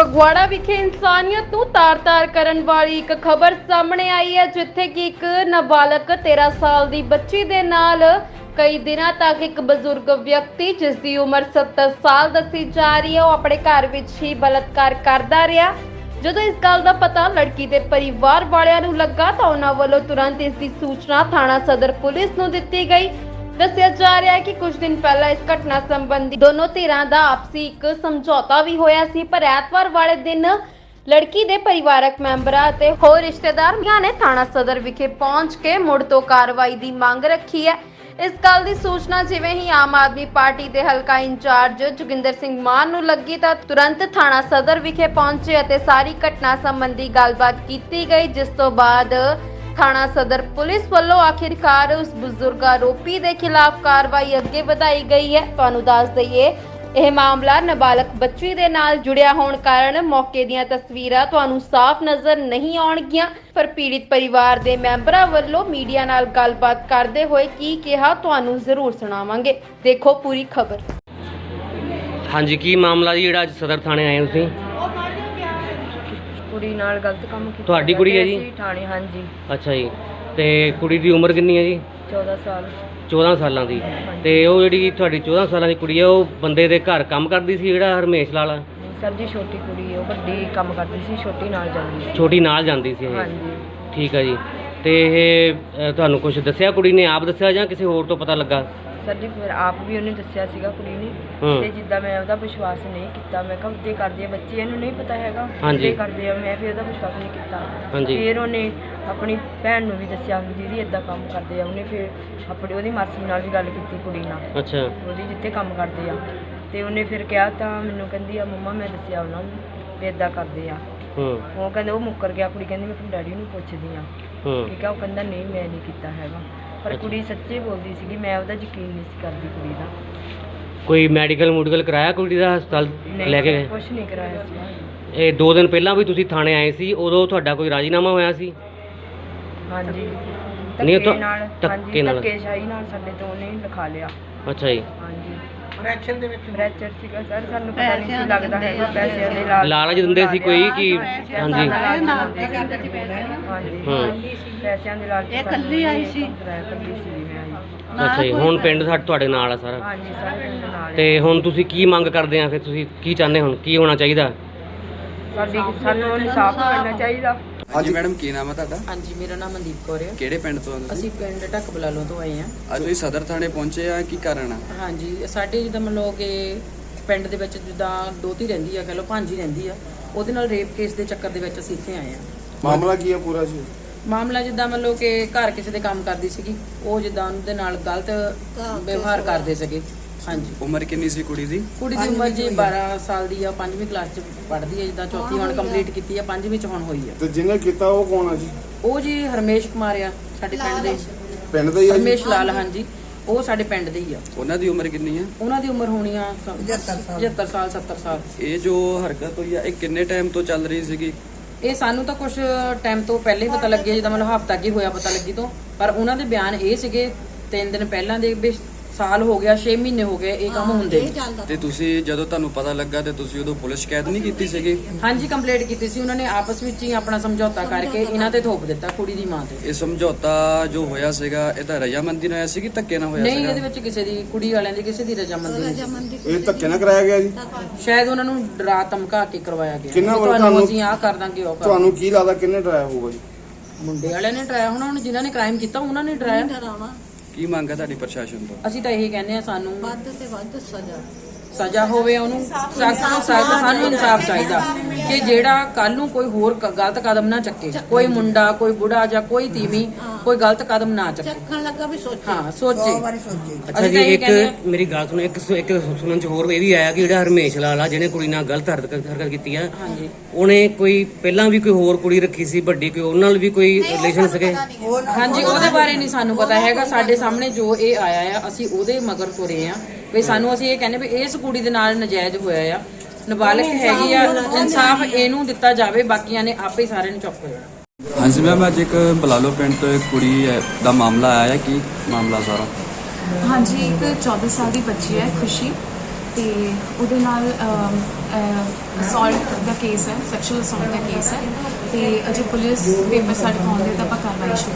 ਫਗਵਾੜਾ ਵਿਖੇ ਇਨਸਾਨੀਅਤ ਨੂੰ ਤਾਰ-ਤਾਰ ਕਰਨ ਵਾਲੀ ਇੱਕ ਖਬਰ ਸਾਹਮਣੇ ਆਈ ਹੈ, ਜਿੱਥੇ ਕਿ ਇੱਕ ਨਾਬਾਲਗ 13 ਸਾਲ ਦੀ ਬੱਚੀ ਦੇ ਨਾਲ ਕਈ ਦਿਨਾਂ ਤੱਕ ਇੱਕ ਬਜ਼ੁਰਗ ਵਿਅਕਤੀ ਜਿਸ ਦੀ ਉਮਰ 70 ਸਾਲ ਦੱਸੀ ਜਾ ਰਹੀ ਹੈ, ਉਹ ਆਪਣੇ ਘਰ ਵਿੱਚ ਹੀ ਬਲਾਤਕਾਰ ਕਰਦਾ ਰਿਹਾ। ਜਦੋਂ ਇਸ ਗੱਲ ਦਾ ਪਤਾ ਲੜਕੀ ਦੇ ਪਰਿਵਾਰ ਵਾਲਿਆਂ ਨੂੰ ਲੱਗਾ ਤਾਂ ਉਹਨਾਂ ਵੱਲੋਂ ਤੁਰੰਤ ਇਸ ਦੀ ਸੂਚਨਾ ਥਾਣਾ ਸਦਰ ਪੁਲਿਸ ਨੂੰ ਦਿੱਤੀ ਗਈ। ਦੱਸਿਆ ਜਾ ਰਿਹਾ ਹੈ ਕਿ ਕੁਝ ਦਿਨ ਪਹਿਲਾਂ ਇਸ ਘਟਨਾ ਸੰਬੰਧੀ ਦੋਨੋਂ ਧਿਰਾਂ ਦਾ ਆਪਸੀ ਇੱਕ ਸਮਝੌਤਾ ਵੀ ਹੋਇਆ ਸੀ, ਪਰ ਐਤਵਾਰ ਵਾਲੇ ਦਿਨ ਲੜਕੀ ਦੇ ਪਰਿਵਾਰਕ ਮੈਂਬਰਾਂ ਅਤੇ ਹੋਰ ਰਿਸ਼ਤੇਦਾਰਾਂ ਨੇ ਥਾਣਾ ਸਦਰ ਵਿਖੇ ਪਹੁੰਚ ਕੇ ਮੁੜ ਤੋਂ ਕਾਰਵਾਈ ਦੀ ਮੰਗ ਰੱਖੀ ਹੈ। ਇਸ ਗੱਲ ਦੀ ਸੂਚਨਾ ਜਿਵੇਂ ਹੀ ਆਮ ਆਦਮੀ ਪਾਰਟੀ ਦੇ ਹਲਕਾ ਇੰਚਾਰਜ ਜੋਗਿੰਦਰ ਸਿੰਘ ਮਾਨ ਨੂੰ ਲੱਗੀ ਤਾਂ ਤੁਰੰਤ ਥਾਣਾ ਸਦਰ ਵਿਖੇ ਪਹੁੰਚੇ ਅਤੇ ਸਾਰੀ ਘਟਨਾ ਸੰਬੰਧੀ ਗੱਲਬਾਤ ਕੀਤੀ ਗਈ, ਜਿਸ ਤੋਂ ਬਾਅਦ ਥਾਣਾ ਸਦਰ ਪੁਲਿਸ ਵੱਲੋਂ ਆਖਿਰਕਾਰ ਉਸ ਬਜ਼ੁਰਗ ਆਰੋਪੀ ਦੇ ਖਿਲਾਫ ਕਾਰਵਾਈ ਅੱਗੇ ਵਧਾਈ ਗਈ ਹੈ। ਤੁਹਾਨੂੰ ਦੱਸ ਦਈਏ, ਇਹ ਮਾਮਲਾ ਨਾਬਾਲਗ ਬੱਚੀ ਦੇ ਨਾਲ ਜੁੜਿਆ ਹੋਣ ਕਾਰਨ ਮੌਕੇ ਦੀਆਂ ਤਸਵੀਰਾਂ ਤੁਹਾਨੂੰ ਸਾਫ਼ ਨਜ਼ਰ ਨਹੀਂ ਆਉਣਗੀਆਂ। ਪਰ ਪੀੜਿਤ ਪਰਿਵਾਰ ਦੇ ਮੈਂਬਰਾਂ ਵੱਲੋਂ ਮੀਡੀਆ ਨਾਲ ਗੱਲਬਾਤ ਕਰਦੇ ਹੋਏ ਕੀ ਕਿਹਾ, ਤੁਹਾਨੂੰ ਜ਼ਰੂਰ ਸੁਣਾਵਾਂਗੇ। ਦੇਖੋ ਪੂਰੀ ਖਬਰ। ਹਾਂਜੀ, ਕੀ ਮਾਮਲਾ ਜੀ ਜਿਹੜਾ ਅੱਜ ਸਦਰ ਥਾਣੇ ਆਏ ਹੋ ਤੁਸੀਂ? ਕੁੜੀ ਨਾਲ ਗਲਤ ਕੰਮ ਕੀਤਾ ਤੁਹਾਡੀ ਕੁੜੀ ਹੈ ਜੀ? ਅਸੀਂ ਥਾਣੇ ਹਾਂਜੀ। ਅੱਛਾ ਜੀ। ਤੇ ਕੁੜੀ ਦੀ ਉਮਰ ਕਿੰਨੀ ਹੈ ਜੀ? 14 ਸਾਲ। 14 ਸਾਲਾਂ ਦੀ। ਤੇ ਉਹ ਜਿਹੜੀ ਤੁਹਾਡੀ 14 ਸਾਲਾਂ ਦੀ ਕੁੜੀ ਹੈ ਉਹ ਬੰਦੇ ਦੇ ਘਰ ਕੰਮ ਕਰਦੀ ਸੀ ਜਿਹੜਾ ਹਰਮੇਸ਼ ਲਾਲ? ਸਰ ਜੀ ਛੋਟੀ ਕੁੜੀ ਉਹ ਵੱਡੀ ਕੰਮ ਕਰਦੀ ਸੀ ਛੋਟੀ ਨਾਲ ਜਾਂਦੀ ਸੀ। ਛੋਟੀ ਨਾਲ ਜਾਂਦੀ ਸੀ ਇਹ? ਹਾਂਜੀ। ਠੀਕ ਹੈ ਜੀ। ਤੇ ਇਹ ਅ, ਤੁਹਾਨੂੰ ਕੁਝ ਦੱਸਿਆ ਕੁੜੀ ਨੇ? ਆਪ ਦੱਸਿਆ ਜਾਂ ਕਿਸੇ ਹੋਰ ਤੋਂ ਪਤਾ ਲੱਗਾ? ਸਰ ਜੀ ਫਿਰ ਆਪ ਵੀ ਉਹਨੇ ਦੱਸਿਆ ਸੀਗਾ ਕੁੜੀ ਨੇ ਹੂੰ। ਤੇ ਜਿੱਦਾਂ ਮੈਂ ਉਹਦਾ ਵਿਸ਼ਵਾਸ ਨਹੀਂ ਕੀਤਾ ਮੈਂ ਕਿਹਾ ਉੱਦੇ ਕਰਦੀ ਆ ਬੱਚੀ ਇਹਨੂੰ ਨਹੀਂ ਪਤਾ ਹੈਗਾ ਹਾਂਜੀ। ਉੱਦੇ ਕਰਦੇ ਆ ਮੈਂ ਫਿਰ ਉਹਦਾ ਵਿਸ਼ਵਾਸ ਨਹੀਂ ਕੀਤਾ। ਹਾਂਜੀ। ਫਿਰ ਉਹਨੇ ਆਪਣੀ ਭੈਣ ਨੂੰ ਵੀ ਦੱਸਿਆ ਵੀ ਦੀਦੀ ਇਦਾਂ ਕੰਮ ਕਰਦੇ ਆ ਉਹਨੇ ਫਿਰ ਆਪਣੀ ਉਹਦੀ ਮਾਸੀ ਨਾਲ ਵੀ ਗੱਲ ਕੀਤੀ ਕੁੜੀ ਨਾਲ। ਅੱਛਾ। ਉਹਦੀ ਜਿੱਥੇ ਕੰਮ ਕਰਦੇ ਆ। ਤੇ ਉਹਨੇ ਫਿਰ ਕਿਹਾ ਤਾਂ ਮੈਨੂੰ ਕਹਿੰਦੀ ਆ ਮੰਮਾ ਮੈਂ ਦੱਸਿਆ ਉਹਨਾਂ ਨੂੰ ਵੀ ਇਦਾਂ ਕਰਦੇ ਆ। ਹੂੰ। ਉਹ ਕਹਿੰਦੇ ਉਹ ਮੁੱਕਰ ਗਿਆ ਕੁੜੀ ਕਹਿੰਦੀ ਮੈਂ ਆਪਣੇ ਡੈਡੀ ਨੂੰ ਪੁੱਛਦੀ ਆ। ਹੂੰ। ਠੀਕ ਆ ਉਹ ਕਹਿੰਦਾ ਨਹੀਂ ਮੈਂ ਨਹੀਂ ਕੀਤਾ ਹੈਗਾ। ਪਰ। ਕੁੜੀ ਸੱਚੇ ਬੋਲਦੀ ਸੀਗੀ ਮੈਂ ਉਹਦਾ ਯਕੀਨ ਨਹੀਂ ਸੀ ਕਰਦੀ ਕੁੜੀ ਦਾ। ਕੋਈ ਮੈਡੀਕਲ ਮੂਡੀਕਲ ਕਰਾਇਆ ਕੁੜੀ ਦਾ ਹਸਪਤਾਲ ਲੈ ਕੇ ਗਏ? ਕੁਝ ਨਹੀਂ ਕਰਾਇਆ ਸੀ। ਇਹ ਦੋ ਦਿਨ ਪਹਿਲਾਂ ਵੀ ਤੁਸੀਂ ਥਾਣੇ ਆਏ ਸੀ ਉਦੋਂ ਤੁਹਾਡਾ ਕੋਈ ਰਾਜੀਨਾਮਾ ਹੋਇਆ ਸੀ? ਹਾਂਜੀ। ਨਹੀਂ, ਉਹ ਤਾਂ- ਧੱਕੇ ਨਾਲ ਧੱਕੇ ਹਾਂਜੀ ਨਾਲ। ਧੱਕੇਸ਼ਾਹੀ ਨਾਲ ਸਾਡੇ ਤੋਂ ਉਹਨੇ ਲਿਖਾ ਲਿਆ। ਅੱਛਾ ਜੀ। ਹਾਂਜੀ। ਫ੍ਰੈਕਚਰ ਦੇ ਵਿੱਚ ਫ੍ਰੈਕਚਰ ਸੀਗਾ ਸਰ ਸਾਨੂੰ ਪਤਾ ਨਹੀਂ ਸੀ ਲੱਗਦਾ ਹੈਗਾ ਪੈਸਿਆਂ ਦੇ ਲਾਲਚ ਲਾਲਚ ਦਿੰਦੇ ਸੀ ਕੋਈ ਕਿ ਹਾਂਜੀ। ਹਾਂਜੀ ਹੂੰ ਪੈਸਿਆਂ ਦੇ ਲਾਲਚ ਇਹ ਕੱਲੀ ਆਈ ਸੀ। ਕੱਲੀ ਸੀ ਮੈਂ ਆਈ। ਅੱਛਾ ਜੀ ਹੁਣ ਪਿੰਡ ਸਾਡ ਤੁਹਾਡੇ ਨਾਲ ਆ ਸਾਰਾ? ਹਾਂਜੀ ਸਾਰੇ ਪਿੰਡ ਨਾਲ ਤੇ ਹੁਣ ਤੁਸੀਂ ਕੀ ਮੰਗ ਕਰਦੇ ਆ? ਫਿਰ ਤੁਸੀਂ ਕੀ ਚਾਹੁੰਦੇ ਹੁਣ? ਕੀ ਹੋਣਾ ਚਾਹੀਦਾ? ਸਾਡੀ ਸਾਨੂੰ ਇਨਸਾਫ ਮਿਲਣਾ ਚਾਹੀਦਾ। ਹਾਂਜੀ ਮੈਡਮ ਕੀ ਨਾਮ ਹੈ ਤੁਹਾਡਾ? ਹਾਂਜੀ ਮੇਰਾ ਨਾਮ ਮਨਦੀਪ ਕੌਰ ਹੈ ਕਿਹੜੇ ਪਿੰਡ ਤੋਂ ਹੋ ਤੁਸੀਂ? ਅਸੀਂ ਪਿੰਡ ਢੱਕ ਬਲਾਲੋਂ ਤੋਂ ਆਏ ਹਾਂ ਅੱਜ ਤੁਸੀਂ ਸਦਰ ਥਾਣੇ ਪਹੁੰਚੇ ਆ ਕੀ ਕਾਰਨ ਆ? ਹਾਂਜੀ ਸਾਡੇ ਜਿੱਦਾਂ ਮੰਨ ਲਓ ਕਿ ਪਿੰਡ ਦੇ ਵਿੱਚ ਜਿੱਦਾਂ ਦੋਤੀ ਰਹਿੰਦੀ ਆ ਕਹ ਲਓ ਭਾਂਜੀ ਰਹਿੰਦੀ ਆ ਉਹਦੇ ਨਾਲ ਰੇਪ ਕੇਸ ਦੇ ਚੱਕਰ ਦੇ ਵਿੱਚ ਅਸੀਂ ਇੱਥੇ ਆਏ ਹਾਂ ਮਾਮਲਾ ਕੀ ਹੈ ਪੂਰਾ ਜੀ? ਮਾਮਲਾ ਜਿੱਦਾਂ ਮੰਨ ਲਓ ਕਿ ਘਰ ਕਿਸੇ ਦੇ ਕੰਮ ਕਰਦੀ ਸੀਗੀ ਉਹ ਜਿੱਦਾਂ ਉਹਦੇ ਨਾਲ ਗਲਤ ਵਿਵਹਾਰ ਕਰਦੇ ਸੀਗੇ। ਹਾਂਜੀ। ਉਮਰ ਕਿੰਨੀ ਸੀ ਕੁੜੀ ਦੀ? ਕੁੜੀ ਦੀ ਉਮਰ ਜੀ 12 ਸਾਲ ਦੀ ਆ 5ਵੀਂ ਕਲਾਸ ਚ ਪੜ੍ਹਦੀ ਹੈ ਜਿੱਦਾਂ ਚੌਥੀ ਹੁਣ ਕੰਪਲੀਟ ਕੀਤੀ ਆ 5ਵੀਂ ਚ ਹੁਣ ਹੋਈ ਆ। ਤੇ ਜਿਹਨੇ ਕੀਤਾ ਉਹ ਕੌਣ ਆ ਜੀ? ਉਹ ਜੀ ਹਰਮੇਸ਼ ਕੁਮਾਰ ਆ ਸਾਡੇ ਪਿੰਡ ਦੇ। ਪਿੰਡ ਦਾ ਹੀ ਆ ਜੀ? ਹਰਮੇਸ਼ ਲਾਲ ਹਾਂਜੀ। ਉਹ ਸਾਡੇ ਪਿੰਡ ਦੇ ਹੀ ਆ। ਉਹਨਾਂ ਦੀ ਉਮਰ ਕਿੰਨੀ ਆ? ਉਹਨਾਂ ਦੀ ਉਮਰ ਹੋਣੀ ਆ 75 ਸਾਲ। 70 ਸਾਲ ਇਹ ਜੋ ਹਰਕਤ ਹੋਈ ਆ ਇਹ ਕਿੰਨੇ ਟਾਈਮ ਤੋਂ ਚੱਲ ਰਹੀ ਸੀਗੀ? ਇਹ ਸਾਨੂੰ ਤਾਂ ਕੁਝ ਟਾਈਮ ਤੋਂ ਪਹਿਲਾਂ ਹੀ ਪਤਾ ਲੱਗਿਆ ਜਿੱਦਾਂ ਮਤਲਬ ਹਫਤਾ ਕੀ ਹੋਇਆ ਪਤਾ ਲੱਗੀ ਤੋਂ। ਪਰ ਉਹਨਾਂ ਦੇ ਬਿਆਨ ਇਹ ਸੀਗੇ ਤਿੰਨ ਦਿਨ ਪਹਿਲਾਂ ਦੇ ਵੀ ਸਾਲ ਹੋ ਗਿਆ 6 ਮਹੀਨੇ ਹੋ ਗਏ ਇਹ ਕੰਮ ਹੁੰਦੇ ਨੂੰ। ਤੇ ਤੁਸੀਂ ਜਦੋਂ ਤੁਹਾਨੂੰ ਪਤਾ ਲੱਗਾ ਤੇ ਤੁਸੀਂ ਉਦੋਂ ਪੁਲਿਸ ਸ਼ਿਕਾਇਤ ਨਹੀਂ ਕੀਤੀ ਸੀਗੀ? ਹਾਂਜੀ ਕੰਪਲੀਟ ਕੀਤੀ ਸੀ। ਉਹਨਾਂ ਨੇ ਆਪਸ ਵਿੱਚ ਹੀ ਆਪਣਾ ਸਮਝੌਤਾ ਕਰਕੇ ਇਹਨਾਂ ਤੇ ਥੋਪ ਦਿੱਤਾ ਕੁੜੀ ਦੀ ਮਾਂ ਤੇ। ਇਹ ਸਮਝੌਤਾ ਜੋ ਹੋਇਆ ਸੀਗਾ ਇਹ ਤਾਂ ਰਜਾਮੰਦੀ ਨਾਲ ਹੋਇਆ ਸੀ ਕਿ ਧੱਕੇ ਨਾਲ ਹੋਇਆ ਨਹੀਂ ਸੀਗਾ? ਇਹਦੇ ਵਿੱਚ ਕਿਸੇ ਦੀ ਕੁੜੀ ਵਾਲਿਆਂ ਦੀ ਕਿਸੇ ਦੀ ਰਜਾਮੰਦੀ ਨਹੀਂ ਸੀ। ਇਹ ਧੱਕੇ ਨਾਲ ਕਰਾਇਆ ਗਿਆ ਜੀ? ਸ਼ਾਇਦ ਉਹਨਾਂ ਨੂੰ ਡਰਾ ਧਮਕਾ ਕੇ ਕਰਵਾਇਆ ਗਿਆ। ਕਿੰਨਾ ਵੀ ਵੱਡਾ ਤੁਹਾਨੂੰ ਨੂੰ- ਅਸੀਂ ਆਹ ਕਰ ਦਾਂਗੇ ਉਹ ਕਰ ਤੁਹਾਨੂੰ ਕੀ ਲੱਗਦਾ ਕਿੰਨੇ ਡਰਾਇਆ ਹੋਊਗਾ ਜੀ? ਮੁੰਡੇ ਵਾਲਿਆਂ ਨੇ ਡਰਾਇਆ ਹੋਣਾ ਹੁਣ ਜਿਨ੍ਹਾਂ ਨੇ ਕ੍ਰਾਈਮ ਕੀਤਾ ਉਹਨਾਂ ਨੇ ਡਰਾਇਆ। ਕੀ ਮੰਗ ਹੈ ਤੁਹਾਡੀ ਪ੍ਰਸ਼ਾਸਨ ਤੋਂ? ਅਸੀਂ ਤਾਂ ਇਹ ਕਹਿੰਦੇ ਆ ਸਾਨੂੰ ਵੱਧ ਤੇ ਵੱਧ ਸਜ਼ਾ। ਸਜ਼ਾ ਹੋਵੇ ਉਹਨੂੰ। ਸਖਤ ਤੋਂ ਸਖਤ ਸਾਨੂੰ ਇਨਸਾਫ ਚਾਹੀਦਾ ਕਿ ਜਿਹੜਾ ਕੱਲ ਨੂੰ ਕੋਈ ਹੋਰ ਕ- ਗਲਤ ਕਦਮ ਨਾ ਚੱਕੇ। ਕੋਈ ਮੁੰਡਾ ਕੋਈ ਬੁੜਾ ਜਾਂ ਕੋਈ ਤੀਵੀਂ ਕੋਈ ਗਲਤ ਕਦਮ ਨਾ ਚੱਕੇ। ਚੱਕਣ ਲੱਗਾ ਵੀ ਸੋਚੇ। ਹਾਂ ਸੋਚੇ। ਅੱਛਾ ਜੀ ਇੱਕ ਮੇਰੀ ਗੱਲ ਸੁਣੋ ਇੱਕ ਸੁ- ਇੱਕ ਸੁਣਨ ਚ ਹੋਰ ਇਹ ਵੀ ਆਇਆ ਕਿ ਜਿਹੜਾ ਹਰਮੇਸ਼ ਲਾਲ ਆ ਜਿਹਨੇ ਕੁੜੀ ਨਾਲ ਗਲਤ ਹਰਕਤ ਹਰਕਤ ਕੀਤੀ ਆ ਹਾਂਜੀ। ਉਹਨੇ ਕੋਈ ਪਹਿਲਾਂ ਵੀ ਕੋਈ ਹੋਰ ਕੁੜੀ ਰੱਖੀ ਸੀ ਵੱਡੀ ਕੋਈ ਉਹਨਾਂ ਨਾਲ ਵੀ ਕੋਈ ਰਿਲੇਸ਼ਨ ਸਕੇ ਹਾਂਜੀ ਉਹਦੇ ਬਾਰੇ ਨਹੀਂ ਸਾਨੂੰ ਪਤਾ ਹੈਗਾ ਸਾਡੇ ਸਾਹਮਣੇ ਜੋ ਇਹ ਆਇਆ ਆ ਅਸੀਂ ਉਹਦੇ ਮਗਰ ਤੁਰੇ ਆ। ਵੀ ਸਾਨੂੰ ਅਸੀਂ ਇਹ ਕਹਿੰਦੇ ਵੀ ਇਸ ਕੁੜੀ ਦੇ ਨਾਲ ਨਜਾਇਜ਼ ਹੋਇਆ ਆ। ਨਾਬਾਲਗ ਹੈਗੀ ਆ ਇਨਸਾਫ ਇਹਨੂੰ ਦਿੱਤਾ ਜਾਵੇ ਬਾਕੀਆਂ ਨੇ ਆਪੇ ਸਾਰਿਆਂ ਨੂੰ ਚੁੱਪ ਹੋ ਜਾਣਾ ਹਾਂਜੀ ਮੈਮ ਅੱਜ ਇੱਕ ਬਲਾਲੋ ਪਿੰਡ ਤੋਂ ਇੱਕ ਕੁੜੀ ਦਾ ਮਾਮਲਾ ਆਇਆ ਹੈ। ਕੀ ਮਾਮਲਾ ਸਾਰਾ? ਹਾਂਜੀ, ਇੱਕ 14 ਸਾਲ ਦੀ ਬੱਚੀ ਹੈ, ਖੁਸ਼ੀ। ਤੇ ਉਹਦੇ ਨਾਲ ਅਸੌਲਟ ਦਾ ਕੇਸ ਹੈ ਸੈਕਸ਼ੂਅਲ ਅਸੌਲਟ ਦਾ ਕੇਸ ਹੈ। ਤੇ ਅਜੇ ਪੁਲਿਸ ਪੇਪਰ ਸਾਡੇ ਕੋਲ ਆਉਂਦੇ ਤਾਂ ਆਪਾਂ ਕਾਰਵਾਈ ਸ਼ੁਰੂ